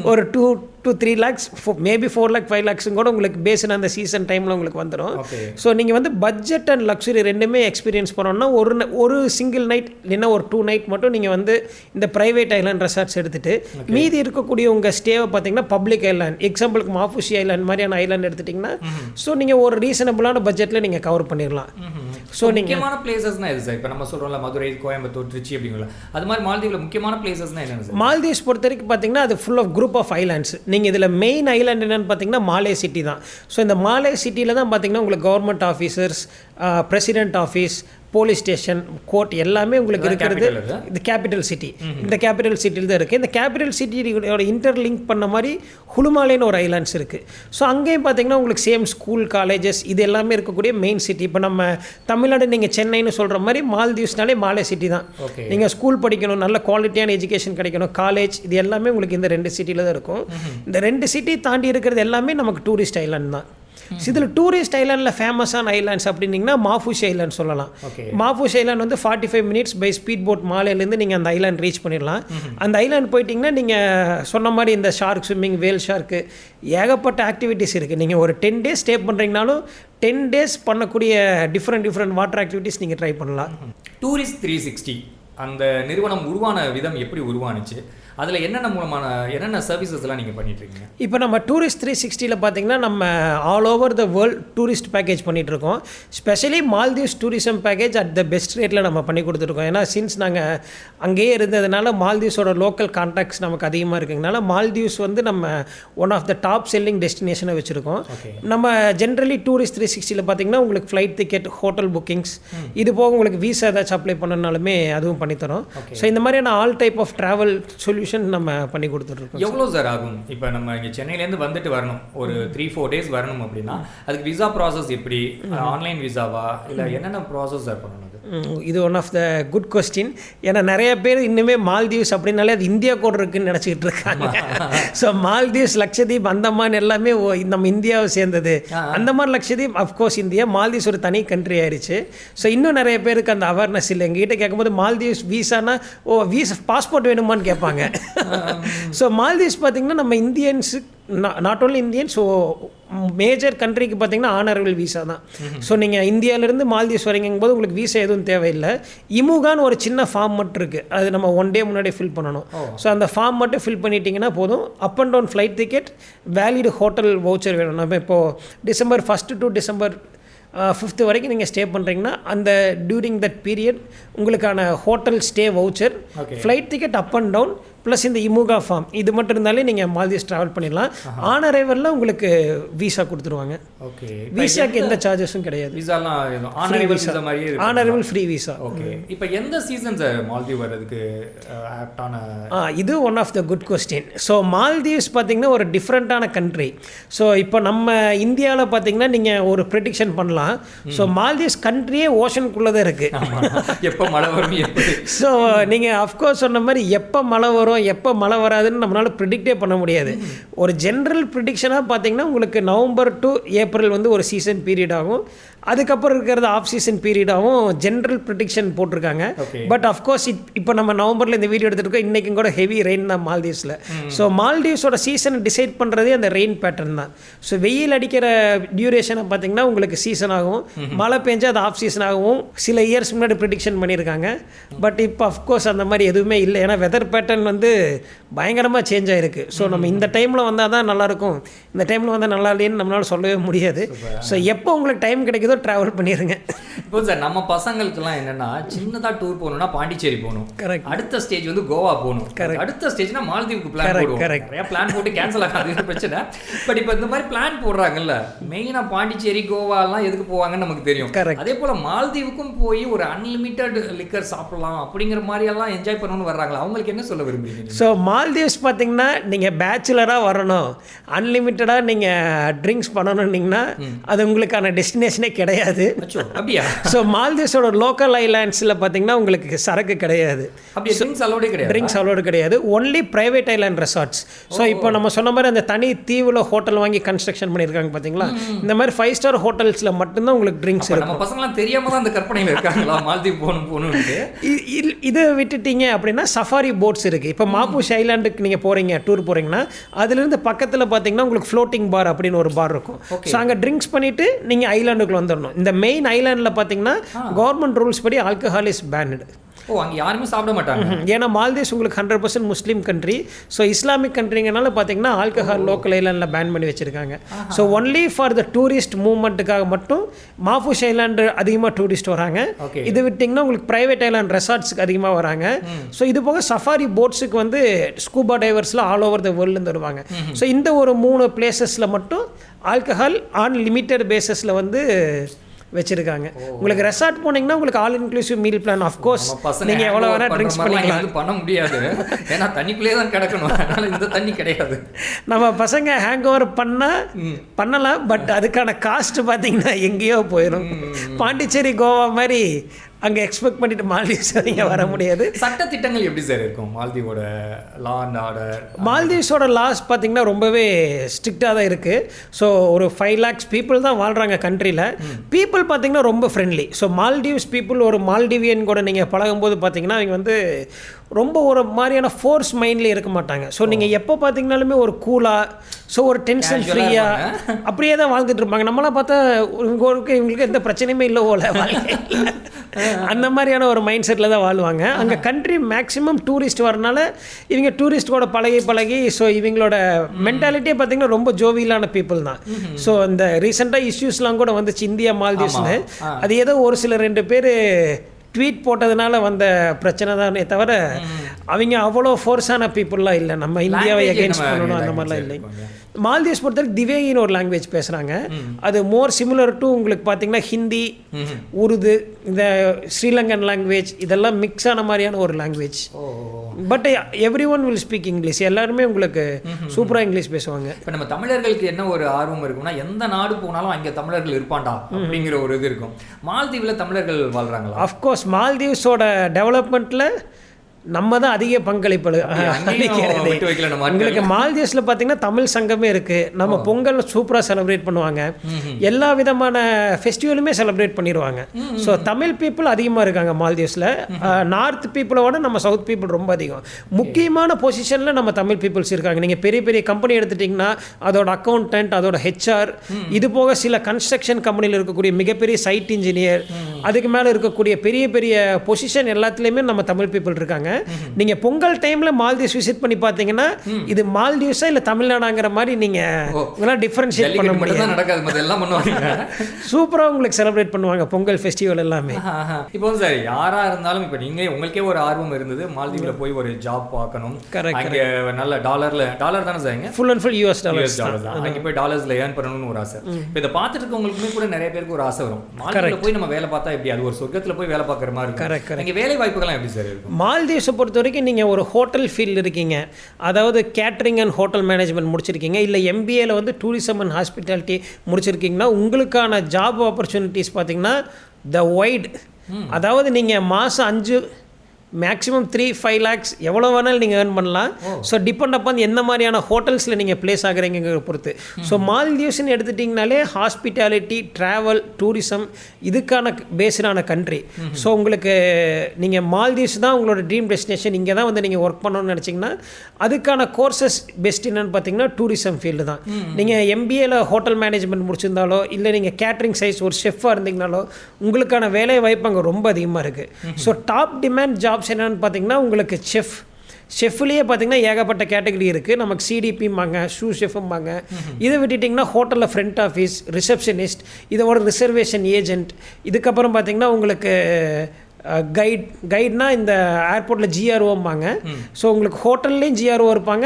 ஒரு two two three lakhs maybe four lakh five லேக்ஸும் கூட உங்களுக்கு பேஸ்டு அந்த சீசன் டைமில் உங்களுக்கு வந்துடும் ஸோ நீங்கள் வந்து பட்ஜெட் அண்ட் லக்ஸுரி ரெண்டுமே எக்ஸ்பீரியன்ஸ் பண்ணணும்னா ஒரு ஒரு சிங்கிள் நைட் இல்லைன்னா ஒரு டூ நைட் மட்டும் நீங்கள் வந்து இந்த ப்ரைவேட் ஐலாண்ட் ரெசார்ட்ஸ் எடுத்துட்டு மீதி இருக்கக்கூடிய உங்கள் ஸ்டேவை பார்த்தீங்கன்னா பப்ளிக் ஐலாண்ட் எக்ஸாம்பிளுக்கு மாஃபுஷி ஐலாண்ட் மாதிரியான ஐலாண்ட் எடுத்துட்டிங்கன்னா ஸோ நீங்கள் ஒரு ரீசனபிளான பட்ஜெட்டில் நீங்கள் கவர் பண்ணிடலாம் ஸோ முக்கியமான பிளேசஸ்னா எது சார் இப்போ நம்ம சொல்கிறோம்ல மதுரை கோயம்புத்தூர் திருச்சி அப்படிங்களா அது மாதிரி மால்தீவில் முக்கியமான பிளேசஸ்னா என்னென்ன சார் மால்தீவ்ஸ் பொறுத்த வரைக்கும் பார்த்தீங்கன்னா அது full of group of islands நீங்கள் இதில் மெயின் ஐலாண்ட் என்னன்னு பார்த்தீங்கன்னா மாலே சிட்டி தான். ஸோ இந்த மாலே சிட்டியில் தான் பார்த்தீங்கன்னா உங்களுக்கு government officers president office police station court எல்லாமே உங்களுக்கு இருக்கிறது? இந்த கேபிட்டல் சிட்டி இந்த கேபிட்டல் சிட்டியில் தான் இருக்குது இந்த கேபிட்டல் சிட்டியோட இன்டர்லிங்க் பண்ண மாதிரி ஹுலுமாலேன்னு ஒரு ஐலாண்ட்ஸ் இருக்குது ஸோ அங்கேயும் பார்த்தீங்கன்னா உங்களுக்கு சேம் ஸ்கூல் காலேஜஸ் இது எல்லாமே இருக்கக்கூடிய மெயின் சிட்டி இப்போ நம்ம தமிழ்நாடு நீங்கள் சென்னைன்னு சொல்கிற மாதிரி மால்தீவ்ஸ்னாலே மாலே சிட்டி தான். நீங்கள் ஸ்கூல் படிக்கணும் நல்ல குவாலிட்டியான எஜுகேஷன் கிடைக்கணும் காலேஜ் இது எல்லாமே உங்களுக்கு இந்த ரெண்டு சிட்டியில் தான் இருக்கும். இந்த ரெண்டு சிட்டி தாண்டி இருக்கிறது எல்லாமே நமக்கு டூரிஸ்ட் ஐலாண்ட் தான். இதில் டூரிஸ்ட் ஐலாண்டில் ஃபேமஸான ஐலாண்ட்ஸ் அப்படின்னீங்கன்னா மாஃபூஷ் ஐலாண்ட் சொல்லலாம். ஓகே மாஃபூஷ் ஐலாண்ட் வந்து forty five minutes by speed boat மாலையிலேருந்து நீங்கள் அந்த ஐலாண்ட் ரீச் பண்ணிடலாம். அந்த ஐலாண்ட் போயிட்டீங்கன்னா நீங்கள் சொன்ன மாதிரி இந்த ஷார்க் ஸ்விம்மிங் வேல் ஷார்க்கு ஏகப்பட்ட ஆக்டிவிட்டீஸ் இருக்குது நீங்கள் ஒரு டென் டேஸ் ஸ்டே பண்ணுறீங்கனாலும் டென் டேஸ் பண்ணக்கூடிய டிஃப்ரெண்ட் டிஃப்ரெண்ட் வாட்டர் ஆக்டிவிட்டீஸ் நீங்கள் ட்ரை பண்ணலாம். டூரிஸ்ட் த்ரீ சிக்ஸ்டி அந்த நிறுவனம் உருவான விதம் எப்படி உருவானுச்சு? அதில் என்னென்ன மூலமான என்னென்ன சர்வீசஸ் எல்லாம் நீங்கள் பண்ணிட்டு இருக்கீங்க இப்போ நம்ம டூரிஸ்ட் த்ரீ சிக்ஸ்டியில் பார்த்தீங்கன்னா நம்ம all over the world tourist package பண்ணிட்டு இருக்கோம் specially Maldives tourism package at the best ரேட்டில் நம்ம பண்ணி கொடுத்துருக்கோம் ஏன்னா சின்ஸ் நாங்கள் அங்கேயே இருந்ததுனால மால்தீவ்ஸோட லோக்கல் கான்டாக்ட்ஸ் நமக்கு அதிகமாக இருக்குங்கனால மால்தீவ்ஸ் வந்து நம்ம one of the top selling டெஸ்டினேஷனை வச்சுருக்கோம். நம்ம ஜென்ரலி டூரிஸ்ட் த்ரீ சிக்ஸ்டியில் பார்த்தீங்கன்னா உங்களுக்கு ஃப்ளைட் டிக்கெட் ஹோட்டல் புக்கிங்ஸ் இது போக உங்களுக்கு வீசா ஏதாச்சும் அப்ளை பண்ணனாலுமே அதுவும் பண்ணித்தரோம். ஸோ இந்த மாதிரியான all type of travel solution நம்ம பண்ணி கொடுத்துட்ருக்கோம் எவ்வளோ சார் ஆகும்? இப்போ நம்ம இங்கே சென்னையிலேருந்து வந்துட்டு வரணும். ஒரு த்ரீ ஃபோர் டேஸ் வரணும் அப்படின்னா அதுக்கு விசா ப்ராசஸ் எப்படி? ஆன்லைன் விசாவா இல்லை என்னென்ன ப்ராசஸ் சார் பண்ணணும்? இது one of the good question ஏன்னா நிறைய பேர் இன்னுமே மால்தீவ்ஸ் அப்படின்னாலே அது இந்தியா கூட இருக்குன்னு நினச்சிக்கிட்டு இருக்காங்க. ஸோ மால்தீவ்ஸ் லக்ஷதீப் அந்தமான் எல்லாமே நம்ம இந்தியாவை சேர்ந்தது. Andaman Lakshadweep of course India Maldives ஒரு தனி கண்ட்ரி ஆயிடுச்சு ஸோ இன்னும் நிறைய பேருக்கு அந்த அவேர்னஸ் இல்லை. எங்ககிட்ட கேட்கும்போது மால்தீவ்ஸ் வீசானா ஓ வீசா பாஸ்போர்ட் வேணுமான்னு கேட்பாங்க. ஸோ மால்தீவ்ஸ் பார்த்தீங்கன்னா நம்ம Indians not only Indian so major கண்ட்ரிக்கு பார்த்தீங்கன்னா ஆனரபிள் வீசா தான். ஸோ நீங்கள் இந்தியாவிலேருந்து மால்தீவ்ஸ் வரீங்கும் போது உங்களுக்கு வீசா எதுவும் தேவையில்லை. இமுகான்னு ஒரு சின்ன ஃபார்ம் மட்டும் இருக்குது அது நம்ம ஒன் டே முன்னாடி ஃபில் பண்ணணும். ஸோ அந்த ஃபார்ம் மட்டும் ஃபில் பண்ணிட்டீங்கன்னா போதும். Up and down flight ticket valid hotel voucher வேணும். நம்ம இப்போது December first to December fifth வரைக்கும் நீங்கள் ஸ்டே பண்ணுறீங்கன்னா அந்த டியூரிங் தட் பீரியட் உங்களுக்கான hotel stay voucher. Flight ticket up and down plus இந்த இமுகா ஃபார்ம் இது மட்டும் இருந்தாலே நீங்கள் மால்தீவ்ஸ் ட்ராவல் பண்ணிடலாம். ஆன் அரைவலில் உங்களுக்கு வீசா கொடுத்துருவாங்க. ஓகே வீசாக்கு எந்த சார்ஜஸும் கிடையாது. விசாலாம் on arrival free visa okay இப்போ எந்த சீசன் சார் மால்தீவ் வர்றதுக்கு ஆப்டான ஆ இது one of the good question so Maldives பார்த்தீங்கன்னா ஒரு டிஃப்ரெண்ட்டான கண்ட்ரி ஸோ இப்போ நம்ம இந்தியாவில் பார்த்தீங்கன்னா நீங்கள் ஒரு ப்ரெடிக்ஷன் பண்ணலாம். ஸோ மால்தீவ்ஸ் கண்ட்ரியே ஓஷனுக்குள்ளே தான் இருக்குது எப்போ மழை வரும் ஸோ நீங்கள் அஃப்கோர்ஸ் சொன்ன மாதிரி எப்போ மழை வரும் எப்போ மழை வராதுன்னு நம்மளால் ப்ரிடிக்டே பண்ண முடியாது. ஒரு ஜென்ரல் ப்ரிடிக்ஷனாக பார்த்தீங்கன்னா உங்களுக்கு நவம்பர் டு ஏப்ரல் வந்து ஒரு சீசன் பீரியட் ஆகும். அதுக்கப்புறம் இருக்கிறது ஆஃப் சீசன் பீரியடாகவும் ஜென்ரல் ப்ரிடிக்ஷன் போட்டிருக்காங்க. பட் அஃப்கோர்ஸ் இப்போ நம்ம நவம்பரில் இந்த வீடியோ எடுத்துருக்கோம் இன்றைக்கும் கூட ஹெவி ரெயின் தான் மால்தீவ்ஸில். ஸோ மால்தீவ்ஸோட சீசனை டிசைட் பண்ணுறதே அந்த ரெயின் பேட்டர்ன் தான். ஸோ வெயில் அடிக்கிற டியூரேஷனை பார்த்தீங்கன்னா உங்களுக்கு சீசன் ஆகும். மழை பெஞ்சா அது ஆஃப் சீசன் ஆகும் சில இயர்ஸ் முன்னாடி ப்ரிடிக்ஷன் பண்ணியிருக்காங்க. பட் இப்போ அஃப்கோர்ஸ் அந்த மாதிரி எதுவுமே இல்லை. ஏன்னா வெதர் பேட்டர்ன் வந்து பயங்கரமாக சேஞ்ச் ஆகிருக்கு ஸோ நம்ம இந்த டைமில் வந்தால் தான் நல்லாயிருக்கும் இந்த டைமில் வந்தால் நல்லா இல்லைன்னு நம்மளால் சொல்லவே முடியாது. ஸோ எப்போ உங்களுக்கு டைம் கிடைக்குதோ ட்ராவல் பண்ணிடுங்க இப்போ சார் நம்ம பசங்களுக்குலாம் என்னன்னா சின்னதா டூர் போகணும்னா பாண்டிச்சேரி போகணும். Correct. அடுத்த ஸ்டேஜ் வந்து கோவா போகணும். அடுத்த ஸ்டேஜ்னா மாலத்தீவுக்கு பிளான் போடுவோம். correct. நிறைய பிளான் போட்டு கேன்சல் ஆகாது பிரச்சனை பட் இப்போ இந்த மாதிரி பிளான் போடுறாங்கல்ல மெயினா பாண்டிச்சேரி கோவா எல்லாம் எதுக்கு போவாங்கன்னு நமக்கு தெரியும். Correct. அதே போல மாலத்தீவுக்கும் போய் ஒரு அன்லிமிட்டெட் லிக்கர் சாப்பிடலாம் அப்படிங்கிற மாதிரி எல்லாம் என்ஜாய் பண்ணணும்னு வர்றாங்களா? அவங்களுக்கு என்ன சொல்ல விரும்புறீங்க நீங்க? ஸோ மால்தீவ்ஸ் பார்த்தீங்கன்னா நீங்கள் பேச்சுலராக வரணும். அன்லிமிட்டடாக நீங்கள் ட்ரிங்க்ஸ் பண்ணணுன்னீங்கன்னா அது உங்களுக்கான டெஸ்டினேஷனே கிடையாது. அப்படியா? ஸோ மால்தீவ்ஸோட லோக்கல் ஐலாண்ட்ஸில் பார்த்தீங்கன்னா உங்களுக்கு சரக்கு கிடையாது. ட்ரிங்க்ஸ் அலோடே கிடையாது. ட்ரிங்க்ஸ் அலோடு கிடையாது. Only private island resorts so இப்போ நம்ம சொன்ன மாதிரி அந்த தனி தீவில் ஹோட்டல் வாங்கி கன்ஸ்ட்ரக்ஷன் பண்ணியிருக்காங்க பார்த்தீங்களா? இந்த மாதிரி ஃபைவ் ஸ்டார் ஹோட்டல்ஸில் மட்டும்தான் உங்களுக்கு ட்ரிங்க்ஸ் நம்ம பசங்களாம் தெரியாம தான் அந்த கற்பனையில இருக்காங்களா? மாலத்தீவு போகணும் இல்- இது விட்டுட்டீங்க அப்படின்னா சஃபாரி போட்ஸ் இருக்குது இப்போ மாப்பூஷ் ஐலாண்டுக்கு நீங்கள் போகிறீங்க டூர் போகிறீங்கன்னா அதுலேருந்து பக்கத்தில் பார்த்தீங்கன்னா உங்களுக்கு ஃப்ளோட்டிங் பார் அப்படின்னு ஒரு பார் இருக்கும். ஸோ அங்கே ட்ரிங்க்ஸ் பண்ணிவிட்டு நீங்கள் ஐலாண்டுக்குள்ள வந்துடணும் இந்த மெயின் ஐலாண்டில் பார்த்தீங்கன்னா கவர்மெண்ட் ரூல்ஸ் படி ஆல்கஹால் இஸ் பேனடு ஓ அங்க யாருமே சாப்பிட மாட்டாங்க. ஏன்னா மால்தீவ்ஸ் உங்களுக்கு hundred percent Muslim country so Islamic கண்ட்ரிங்கனால பார்த்தீங்கன்னா ஆல்கஹால் லோக்கல் ஐலாண்டில் பேன் பண்ணி வச்சுருக்காங்க. So only for the tourist மூவ்மெண்ட்டுக்காக மட்டும் மாஃபூஷ் ஐலாண்டு அதிகமாக டூரிஸ்ட் வராங்க. இது விட்டிங்கன்னா உங்களுக்கு ப்ரைவேட் ஐலாண்ட் ரெசார்ட்ஸுக்கு அதிகமாக வராங்க. ஸோ இது போக சஃபாரி போட்ஸுக்கு வந்து ஸ்கூபா டைவர்ஸ்லாம் ஆல் ஓவர் த வேர்ல்டுலேருந்து வருவாங்க. ஸோ இந்த ஒரு மூணு பிளேசஸில் மட்டும் ஆல்கஹால் ஆன் லிமிட்டட் பேசஸில் வந்து வச்சுருக்காங்க. உங்களுக்கு ரெசார்ட் போனீங்கன்னா உங்களுக்கு all inclusive meal plan of course நம்ம பசங்க நீங்கள் எவ்வளோ வேணால் ட்ரிங்க்ஸ் பண்ணிக்கலாம். பண்ண முடியாது. ஏன்னா தண்ணிக்குள்ளேயே தான் கிடக்கணும். அதனால இந்த தண்ணி கிடையாது. நம்ம பசங்க ஹேங் ஓவர் பண்ணால் பண்ணலாம் பட் அதுக்கான காஸ்ட் பார்த்தீங்கன்னா எங்கேயோ போயிடும் பாண்டிச்சேரி கோவா மாதிரி அங்கே எக்ஸ்பெக்ட் பண்ணிட்டு மால்தீவ்ஸ் இங்கே வர முடியாது. சட்ட திட்டங்கள் எப்படி சார் இருக்கும்? மாலத்தீவோட லா அண்ட் ஆர்டர் மால்தீவ்ஸோட லாஸ் பார்த்தீங்கன்னா ரொம்பவே ஸ்ட்ரிக்டாக தான் இருக்குது ஸோ ஒரு ஃபைவ் லேக்ஸ் பீப்புள் தான் வாழ்கிறாங்க கண்ட்ரியில் பீப்புள் பார்த்தீங்கன்னா ரொம்ப ஃப்ரெண்ட்லி ஸோ மால்டீவ்ஸ் பீப்புள் ஒரு மால்டிவியன் கூட நீங்கள் பழகும்போது பார்த்தீங்கன்னா அவங்க வந்து ரொம்ப ஒரு மாதிரியான ஃபோர்ஸ் மைண்ட்லேயே இருக்க மாட்டாங்க. ஸோ நீங்கள் எப்போ பார்த்தீங்கனாலுமே ஒரு கூலாக ஸோ ஒரு டென்ஷன் ஃப்ரீயாக அப்படியே தான் வாழ்ந்துட்டு இருப்பாங்க. நம்மளாம் பார்த்தா இவங்களுக்கு இவங்களுக்கு எந்த பிரச்சனையுமே இல்லை போல. அந்த மாதிரியான ஒரு மைண்ட் செட்டில் தான் வாழ்வாங்க. அங்கே கண்ட்ரி மேக்ஸிமம் டூரிஸ்ட் வரனால இவங்க டூரிஸ்ட் கூட பழகி பழகி ஸோ இவங்களோட மென்டாலிட்டியே பார்த்தீங்கன்னா ரொம்ப ஜோவியலான பீப்புள் தான். ஸோ இந்த ரீசெண்டாக இஷ்யூஸ்லாம் கூட வந்துச்சு. இந்தியா மால்தீவ்ஸ்னு. அது ஏதோ ஒரு சில ரெண்டு பேர் ட்வீட் போட்டதுனால வந்த பிரச்சனை தானே தவிர அவங்க அவ்வளோ ஃபோர்ஸான பீப்புளெலாம் இல்லை. நம்ம இந்தியாவை என்ன பண்ணணும் அந்த மாதிரிலாம் இல்லைங்க. மால்தீவ்ஸ் பொறுத்தவரைக்கும் திவேகின்னு ஒரு லாங்குவேஜ் பேசுகிறாங்க அது மோர் சிமிலர் டு உங்களுக்கு பார்த்தீங்கன்னா ஹிந்தி உருது இந்த ஸ்ரீலங்கன் லாங்குவேஜ் இதெல்லாம் மிக்ஸ் ஆன மாதிரியான ஒரு language but everyone will speak English எல்லாருமே உங்களுக்கு சூப்பராக இங்கிலீஷ் பேசுவாங்க. இப்போ நம்ம தமிழர்களுக்கு என்ன ஒரு ஆர்வம் இருக்கும்னா எந்த நாடு போனாலும் அங்கே தமிழர்கள் இருப்பான்டா அப்படிங்கிற ஒரு இது இருக்கும். மாலத்தீவுல தமிழர்கள் வாழ்றாங்களா? அஃப்கோர்ஸ் மால்தீவ்ஸோட டெவலப்மெண்ட்டில் நம்ம தான் அதிக பங்களிப்பு அளிக்கிறது. உங்களுக்கு மால்தீவ்ஸில் பார்த்தீங்கன்னா தமிழ் சங்கமே இருக்குது நம்ம பொங்கல் சூப்பராக செலிப்ரேட் பண்ணுவாங்க. எல்லா விதமான ஃபெஸ்டிவலுமே செலிப்ரேட் பண்ணிடுவாங்க. ஸோ தமிழ் பீப்புள் அதிகமாக இருக்காங்க மால்தீவ்ஸில். நார்த் பீப்புளோட நம்ம சவுத் பீப்புள் ரொம்ப அதிகம். முக்கியமான பொசிஷனில் நம்ம தமிழ் பீப்புள்ஸ் இருக்காங்க. நீங்கள் பெரிய பெரிய கம்பெனி எடுத்துட்டிங்கன்னா அதோட அக்கௌண்டன்ட் அதோட ஹெச்ஆர் இது போக சில கன்ஸ்ட்ரக்ஷன் கம்பெனியில் இருக்கக்கூடிய மிகப்பெரிய சைட் இன்ஜினியர் அதுக்கு மேலே இருக்கக்கூடிய பெரிய பெரிய பொசிஷன் எல்லாத்துலேயுமே நம்ம தமிழ் பீப்புள் இருக்காங்க. நீங்கள் பொங்கல் டைமில் மால்தீவ்ஸ் விசிட் பண்ணி பார்த்தீங்கன்னா இது மால்தீவ்ஸா இல்லை தமிழ்நாடாங்கிற மாதிரி நீங்கள் டிஃப்ரென்ஷியேட் பண்ண தான் நடக்காது எல்லாம் பண்ணுவாங்க. சூப்பராக உங்களுக்கு செலிப்ரேட் பண்ணுவாங்க பொங்கல் ஃபெஸ்டிவல் எல்லாமே. இப்போ சார் யாரா இருந்தாலும் இப்போ நீங்க உங்களுக்கே ஒரு ஆர்வம் இருந்தது மாலத்தீவுல போய் ஒரு ஜாப் பார்க்கணும். அங்க நல்ல டாலர்ல டாலர் தானே சார் இங்க? Full and full US dollars தான். அங்க போய் டாலர்ஸ்ல ஏர்ன் பண்ணணும்னு ஒரு ஆசை. இப்போ இதை பார்த்துட்டு இருக்கவங்களுக்குமே கூட நிறைய பேருக்கு ஒரு ஆசை வரும். மாலத்தீவுல போய் நம்ம வேலை பார்த்தா எப்படி? அது ஒரு சொர்க்கத்துல போய் வேலை பார்க்குற மாதிரி இருக்கும். அங்க வேலை வாய்ப்புகள்லாம் எப்படி சார் இருக்கும்? மால்தீவ்ஸை பொறுத்த வரைக்கும் நீங்கள் ஒரு ஹோட்டல் ஃபீல்டு இருக்கீங்க. அதாவது கேட்ரிங் அண்ட் ஹோட்டல் மேனேஜ்மெண்ட் முடிச்சிருக்கீங்க. இல்லை எம்பிஏல வந்து டூரிசம் அண்ட் ஹாஸ்பிட்டாலிட்டி முடிச்சிருக்கீங்கன்னா உங்களுக்கான ஜாப் ஆப்பர்ச்சுனிட்டிஸ் பார்த்தீங்கன்னா த ஒய்ட் அதாவது நீங்கள் மாதம் அஞ்சு மேக்ஸிமம் த்ரீ ஃபைவ் லேக்ஸ் எவ்வளோ வேணாலும் நீங்கள் ஏர்ன் பண்ணலாம். ஸோ டிபெண்ட் அப்பான் எந்த மாதிரியான ஹோட்டல்ஸில் நீங்கள் ப்ளேஸ் ஆகுறீங்கிறத பொறுத்து. ஸோ மால்தீவ்ஸ்னு எடுத்துட்டிங்கனாலே ஹாஸ்பிட்டாலிட்டி ட்ராவல் டூரிசம் இதுக்கான பேஸ்டான கண்ட்ரி ஸோ உங்களுக்கு நீங்கள் மால்தீவ்ஸ் தான் உங்களோட ட்ரீம் டெஸ்டினேஷன் இங்கே தான் வந்து நீங்கள் ஒர்க் பண்ணணும்னு நினச்சிங்கன்னா அதுக்கான கோர்சஸ் பெஸ்ட் என்னன்னு பார்த்தீங்கன்னா டூரிசம் ஃபீல்டு தான். நீங்கள் எம்பிஏல ஹோட்டல் மேனேஜ்மெண்ட் முடிச்சிருந்தாலோ இல்லை நீங்கள் கேட்ரிங் சைஸ் ஒரு ஷெஃபாக இருந்தீங்கனாலோ உங்களுக்கான வேலை வாய்ப்பு அங்கே ரொம்ப அதிகமாக இருக்குது ஸோ டாப் டிமாண்ட் ஜாப்ஸ் என்னென்னு பார்த்தீங்கன்னா உங்களுக்கு செஃப் ஷெஃப்லேயே பார்த்தீங்கன்னா ஏகப்பட்ட கேட்டகரி இருக்குது நமக்கு சிடிபிம்பாங்க ஷூ ஷெஃப்ம்பாங்க இதை விட்டுட்டிங்கன்னா ஹோட்டலில் ஃப்ரண்ட் ஆஃபீஸ் ரிசப்ஷனிஸ்ட் இதோட ரிசர்வேஷன் ஏஜென்ட் இதுக்கப்புறம் பார்த்தீங்கன்னா உங்களுக்கு கைட் கைட்னா இந்த ஏர்போர்ட்டில் ஜிஆர்ஓம்பாங்க ஸோ உங்களுக்கு ஹோட்டல்லையும் ஜிஆர்ஓ இருப்பாங்க.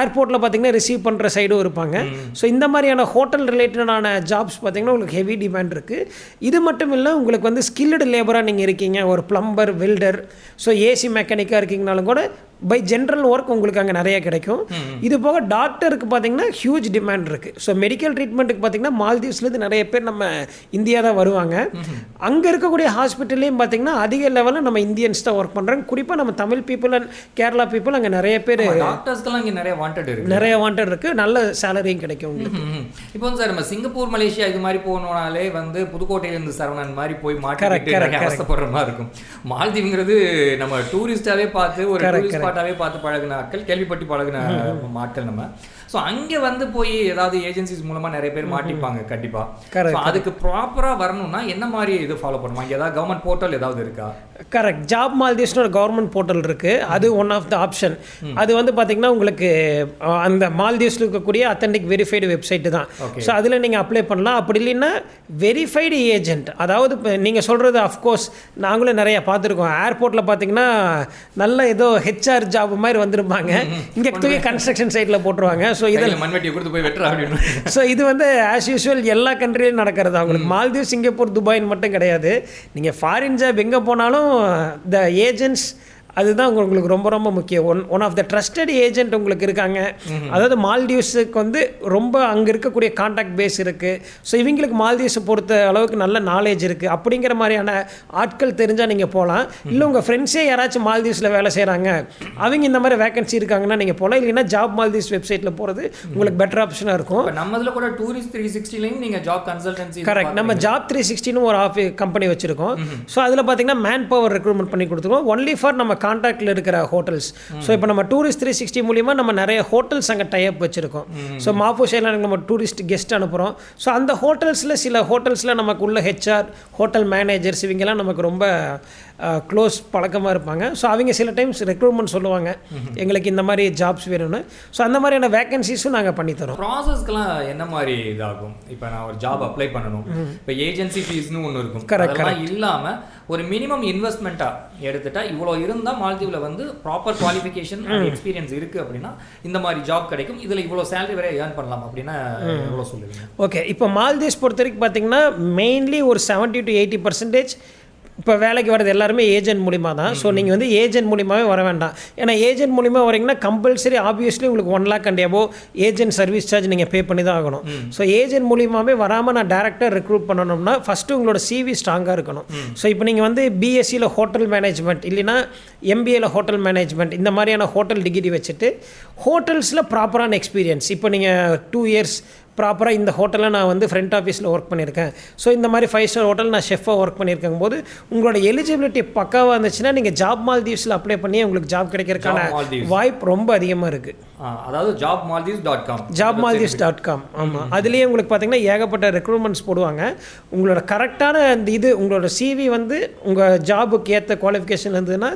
ஏர்போர்ட்டில் பார்த்தீங்கன்னா ரிசீவ் பண்ணுற சைடும் இருப்பாங்க. ஸோ இந்த மாதிரியான ஹோட்டல் ரிலேட்டடான ஜாப்ஸ் பார்த்தீங்கன்னா உங்களுக்கு ஹெவி டிமாண்ட் இருக்குது இது மட்டும் இல்லை உங்களுக்கு வந்து ஸ்கில்டு லேபராக நீங்கள் இருக்கீங்க. ஒரு ப்ளம்பர் வெல்டர் ஸோ ஏசி மெக்கானிக்காக இருக்கீங்கனாலும் கூட பை ஜென்ரல் ஒர்க் உங்களுக்கு அங்கே நிறைய கிடைக்கும். இது போக டாக்டருக்கு பார்த்தீங்கன்னா ஹியூஜ் டிமாண்ட் இருக்குது ஸோ மெடிக்கல் ட்ரீட்மெண்ட்டுக்கு பார்த்தீங்கன்னா மால்தீவ்ஸ்லேருந்து நிறைய பேர் நம்ம இந்தியா தான் வருவாங்க. அங்கே இருக்கக்கூடிய ஹாஸ்பிட்டல்லையும் பார்த்தீங்கன்னா அதிக லெவலில் நம்ம இந்தியன்ஸ் தான் ஒர்க் பண்ணுறாங்க குறிப்பாக நம்ம Tamil people and Kerala people அங்கே நிறைய பேர் டாக்டர்ஸ்க்கெல்லாம் இங்கே நிறைய வாண்டட் இருக்கு. நிறைய வாண்டட் இருக்குது நல்ல சேலரியும் கிடைக்கும் உங்களுக்கு. இப்போ வந்து சார் நம்ம சிங்கப்பூர் மலேசியா இது மாதிரி போனோம்னாலே வந்து புதுக்கோட்டையில இருந்து சரவணன் மாதிரி போய் மாட்டிக்கிட்டு அவஸ்தைப்படுற மாதிரி இருக்கும். மால்தீவுங்கிறது நம்ம டூரிஸ்டாவே பார்த்து ஒரு டூரிஸ்ட் ஸ்பாட்டாவே பார்த்து பழகின ஆட்கள் கேள்விப்பட்டு பழகின ஆட்கள் நம்ம. ஸோ அங்கே வந்து போய் ஏதாவது ஏஜென்சிஸ் மூலமா நிறைய பேர் மாட்டிப்பாங்க கண்டிப்பா. Correct, So அதுக்கு ப்ராப்பரா வரணும்னா என்ன மாதிரி இது ஃபாலோ பண்ணுமா? இங்க ஏதாவது கவர்மெண்ட் போர்ட்டல் ஏதாவது இருக்கா? கரெக்ட் ஜாப் மால்தீவ்ஸ்னு ஒரு கவர்மெண்ட் போர்ட்டல் இருக்குது அது ஒன் ஆஃப் த ஆப்ஷன் அது வந்து பார்த்தீங்கன்னா உங்களுக்கு அந்த மால்தீவ்ஸில் இருக்கக்கூடிய அத்தன்டிக் வெரிஃபைடு வெப்சைட்டு தான். ஸோ அதில் நீங்கள் அப்ளை பண்ணலாம். அப்படி இல்லைன்னா வெரிஃபைடு ஏஜென்ட் அதாவது இப்போ நீங்கள் சொல்கிறது அஃப்கோர்ஸ் நாங்களும் நிறைய பார்த்துருக்கோம். ஏர்போர்ட்டில் பார்த்தீங்கன்னா நல்ல ஏதோ ஹெச்ஆர் ஜாப் மாதிரி வந்திருப்பாங்க. இங்கே தூக்கி கன்ஸ்ட்ரக்ஷன் சைட்டில் போட்டுருவாங்க. ஸோ இதில் மண்வெட்டியை கொடுத்து போய் வெட்டுறா அப்படின்னு. ஸோ இது வந்து ஆஸ் யூஷுவல் எல்லா கண்ட்ரிலையும் நடக்கிறது. அவங்களுக்கு மால்தீவ் சிங்கப்பூர் துபாய்னு மட்டும் கிடையாது. நீங்கள் ஃபாரின் ஜாப் எங்கே போனாலும் த ஏஜென்ட்ஸ் அதுதான் உங்க- உங்களுக்கு ரொம்ப ரொம்ப முக்கியம். One one of the trusted agent உங்களுக்கு இருக்காங்க. அதாவது மால்தீவ்ஸுக்கு வந்து ரொம்ப அங்கே இருக்கக்கூடிய காண்டாக்ட் பேஸ் இருக்குது ஸோ இவங்களுக்கு மால்தீவ்ஸை பொறுத்த அளவுக்கு நல்ல நாலேஜ் இருக்குது அப்படிங்கிற மாதிரியான ஆட்கள் தெரிஞ்சால் நீங்கள் போகலாம் இல்லை உங்கள் ஃப்ரெண்ட்ஸே யாராச்சும் மால்தீவ்ஸில் வேலை செய்கிறாங்க அவங்க இந்த மாதிரி வேகன்சி இருக்காங்கன்னா நீங்கள் போகலாம் இல்லைன்னா ஜாப் மால்தீவ்ஸ் வெப்சைட்டில் போகிறது உங்களுக்கு பெட்டர் ஆப்ஷனாக இருக்கும். நம்ம இதுல கூட டூரிஸ்ட் த்ரீ சிக்ஸ்டிலையும் நீங்க ஜாப் கன்சல்டன்சி கரெக்ட் நம்ம ஜாப் த்ரீ சிக்ஸ்டின்னு ஒரு ஆஃபி கம்பெனி வச்சுருக்கோம். ஸோ அதில் பார்த்தீங்கன்னா மேன் பவர் ரெக்ரூட்மெண்ட் பண்ணி கொடுத்துருக்கோம். ஒன்லி ஃபார் நம்ம கான்டாக்டில் இருக்கிற ஹோட்டல்ஸ் ஸோ இப்போ நம்ம டூரிஸ்ட் த்ரீ சிக்ஸ்டி மூலியமாக நம்ம நிறைய ஹோட்டல்ஸ் அங்கே டைப் வச்சுருக்கோம். ஸோ மாஃபோ சைடில் நம்ம டூரிஸ்ட் கெஸ்ட் அனுப்புகிறோம் ஸோ அந்த ஹோட்டல்ஸில் சில ஹோட்டல்ஸில் நமக்கு உள்ள ஹெச்ஆர் ஹோட்டல் மேனேஜர்ஸ் இவங்கெல்லாம் நமக்கு ரொம்ப க்ளோஸ் பழக்கமாக இருப்பாங்க. ஸோ அவங்க சில டைம்ஸ் ரெக்ரூட்மெண்ட் சொல்லுவாங்க. எங்களுக்கு இந்த மாதிரி ஜாப்ஸ் வேணும்னு. ஸோ அந்த மாதிரியான வேகன்சிஸும் நாங்கள் பண்ணித்தரோம் ப்ராசஸ்க்கெல்லாம் என்ன மாதிரி இதாகும்? இப்போ நான் ஒரு ஜாப் அப்ளை பண்ணணும். இப்போ ஏஜென்சி ஃபீஸ்னு ஒன்று இருக்கும். Correct, அதெல்லாம் இல்லாம ஒரு மினிமம் இன்வெஸ்ட்மெண்ட்டா எடுத்துட்டா இவ்வளோ இருந்தால் மால்தீவ்ல வந்து ப்ராப்பர் குவாலிஃபிகேஷன் எக்ஸ்பீரியன்ஸ் இருக்கு அப்படின்னா இந்த மாதிரி ஜாப் கிடைக்கும். இதுல இவ்வளோ சேலரி வரை ஏர்ன் பண்ணலாம் அப்படின்னா எவ்வளோ சொல்லுவீங்க? ஓகே இப்போ மால்தீவ்ஸ் பொறுத்த வரைக்கும் பார்த்தீங்கன்னா மெயின்லி ஒரு செவன்ட்டி டு எயிட்டி பர்சன்டேஜ் இப்போ வேலைக்கு வர்றது எல்லாருமே ஏஜென்ட் மூலிமா தான். ஸோ நீங்கள் வந்து ஏஜென்ட் மூலியமாகவே வர வேண்டாம். ஏன்னா ஏஜென்ட் மூலிமா வரீங்கன்னா கம்பல்சரி ஆப்வியஸ்லி உங்களுக்கு one lakh and above agent service charge நீங்கள் பே பண்ணி தான் ஆகணும். ஸோ ஏஜென்ட் மூலியமாகவே வராமல் நான் டேரெக்டாக ரெக்ரூட் பண்ணணும்னா ஃபஸ்ட்டு உங்களோட சிவி ஸ்ட்ராங்காக இருக்கணும். ஸோ இப்போ நீங்கள் வந்து பிஎஸ்சியில் ஹோட்டல் மேனேஜ்மெண்ட் இல்லைன்னா எம்பிஏல ஹோட்டல் மேனேஜ்மெண்ட் இந்த மாதிரியான ஹோட்டல் டிகிரி வச்சுட்டு ஹோட்டல்ஸில் ப்ராப்பரான எக்ஸ்பீரியன்ஸ் இப்போ நீங்கள் டூ இயர்ஸ் ப்ராப்பராக இந்த ஹோட்டலில் நான் வந்து ஃப்ரண்ட் ஆஃபீஸில் ஒர்க் பண்ணியிருக்கேன். ஸோ இந்த மாதிரி ஃபைவ் ஸ்டார் ஹோட்டல் நான் ஷெஃபாக ஒர்க் பண்ணியிருக்கும் போது உங்களோட எலிஜிபிலிட்டி பக்காவாக இருந்துச்சுன்னா நீங்கள் ஜாப் மால்தீவ்ஸில் அப்ளை பண்ணி உங்களுக்கு ஜாப் கிடைக்கிறதுக்கான. வாய்ப்பு ரொம்ப அதிகமாக இருக்குது அதாவது job Maldives dot com job Maldives dot com ஆமாம் அதுலேயே உங்களுக்கு பார்த்தீங்கன்னா ஏகப்பட்ட ரெக்ரூட்மெண்ட்ஸ் போடுவாங்க. உங்களோட கரெக்டான அந்த இது உங்களோட சிவி வந்து உங்கள் ஜாபுக்கு ஏற்ற குவாலிஃபிகேஷன் இருந்ததுன்னா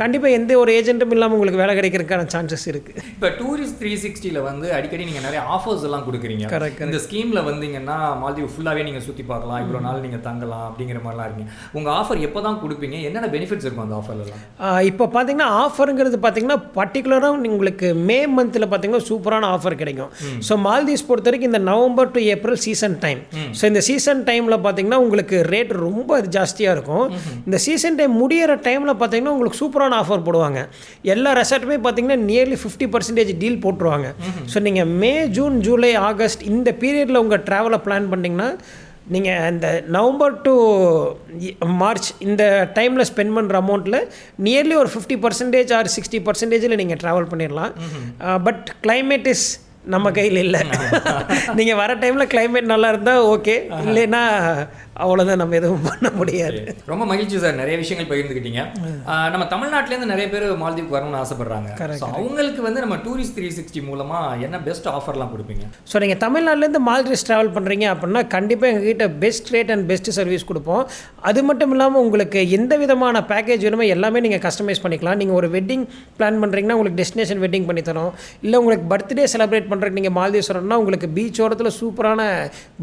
கண்டிப்பாக எந்த ஒரு ஏஜென்ட்டும் இல்லாமல் உங்களுக்கு வேலை கிடைக்கிறதுக்கான சான்சஸ் இருக்குது இப்போ டூரிஸ்ட் த்ரீ சிக்ஸ்டியில் வந்து அடிக்கடி நீங்கள் நிறைய ஆஃபர்ஸ் எல்லாம் கொடுக்குறீங்க. இந்த ஸ்கீமில் வந்தீங்கன்னா மால்தீவ் ஃபுல்லாகவே நீங்கள் சுற்றி பார்க்கலாம் இவ்வளோ நாள் நீங்கள் தங்கலாம் அப்படிங்கிற மாதிரிலாம் இருக்கீங்க உங்கள் ஆஃபர் எப்போ தான் கொடுப்பீங்க? என்னென்ன பெனிஃபிட்ஸ் இருக்கும் அந்த ஆஃபர்லாம் இப்போ பார்த்தீங்கன்னா ஆஃபருங்கிறது பார்த்தீங்கன்னா பர்டிகுலராக உங்களுக்கு மே மந்தில் பார்த்தீங்கன்னா சூப்பரான ஆஃபர் கிடைக்கும். ஸோ மால்தீவ்ஸ் பொறுத்த வரைக்கும் இந்த November to April season time so இந்த சீசன் டைமில் பார்த்தீங்கன்னா உங்களுக்கு ரேட் ரொம்ப ஜாஸ்தியாக இருக்கும். இந்த சீசன் டைம் முடியிற டைமில் பார்த்தீங்கன்னா உங்களுக்கு சூப்பரான ஆஃபர் போடுவாங்க. எல்லா ரெசார்ட்டுமே பார்த்தீங்கன்னா நியர்லி ஃபிஃப்டி பர்சன்டேஜ் டீல் போட்டுருவாங்க. ஸோ நீங்கள் மே ஜூன் ஜூலை ஆகஸ்ட் இந்த பீரியடில் உங்கள் ட்ராவலை பிளான் பண்ணிங்கன்னா நீங்கள் இந்த நவம்பர் டு மார்ச் இந்த டைமில் ஸ்பெண்ட் பண்ணுற அமௌண்ட்டில் நியர்லி ஒரு ஃபிஃப்டி பர்சன்டேஜ் ஆர் சிக்ஸ்டி பர்சன்டேஜில் நீங்கள் ட்ராவல் பண்ணிடலாம் பட் climate இஸ் நம்ம கையில் இல்லை. நீங்கள் வர டைமில் climate நல்லா இருந்தால் ஓகே இல்லைன்னா அவ்வளோதான் நம்ம எதுவும் பண்ண முடியாது. ரொம்ப மகிழ்ச்சி சார். நிறைய விஷயங்கள் பகிர்ந்துக்கிட்டீங்க நம்ம தமிழ்நாட்டிலேருந்து நிறைய பேர் மால்தீவுக்கு வரணும்னு ஆசைப்படுறாங்க. அவங்களுக்கு வந்து நம்ம டூரிஸ்ட் த்ரீ சிக்ஸ்டி மூலமா என்ன பெஸ்ட் ஆஃபர்லாம் கொடுப்பீங்க? ஸோ நீங்கள் தமிழ்நாட்டிலேருந்து மால்டீவ்ஸ் ட்ராவல் பண்ணுறீங்க அப்படின்னா கண்டிப்பாக எங்ககிட்ட best rate and best service கொடுப்போம். அது மட்டும் இல்லாமல் உங்களுக்கு எந்த விதமான பேக்கேஜ் வேணுமோ எல்லாமே நீங்கள் கஸ்டமைஸ் பண்ணிக்கலாம். நீங்கள் ஒரு வெட்டிங் பிளான் பண்ணுறீங்கன்னா உங்களுக்கு டெஸ்டினேஷன் வெட்டிங் பண்ணி தரோம். இல்லை உங்களுக்கு பர்த்டே செலிப்ரேட் பண்ணுறதுக்கு நீங்கள் மால்தீவ்ஸ் வரணும்னா உங்களுக்கு பீச் ஓரத்தில் சூப்பரான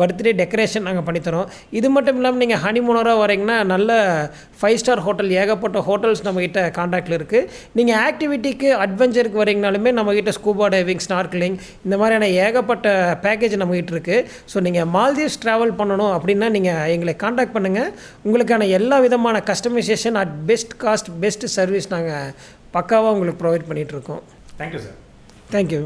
பர்த்டே டெக்கரேஷன் நாங்கள் பண்ணித்தரோம் இது மட்டும் இல்லாமல் நீங்கள் ஹனிமூனராக வரீங்கன்னா நல்ல ஃபைவ் ஸ்டார் ஹோட்டல் ஏகப்பட்ட ஹோட்டல்ஸ் நம்மக்கிட்ட காண்டாக்டில் இருக்குது நீங்கள் ஆக்டிவிட்டிக்கு அட்வென்ச்சருக்கு வரீங்கனாலுமே நம்மக்கிட்ட ஸ்கூபா டைவிங் ஸ்னார்க்லிங் இந்த மாதிரியான ஏகப்பட்ட பேக்கேஜ் நம்மக்கிட்ட இருக்குது ஸோ நீங்கள் மால்தீவ்ஸ் ட்ராவல் பண்ணணும் அப்படின்னா நீங்கள் எங்களை காண்டாக்ட் பண்ணுங்கள் உங்களுக்கான எல்லா விதமான customisation at best cost best service நாங்கள் பக்காவாக உங்களுக்கு ப்ரொவைட் பண்ணிகிட்ருக்கோம் தேங்க்யூ சார் தேங்க்யூ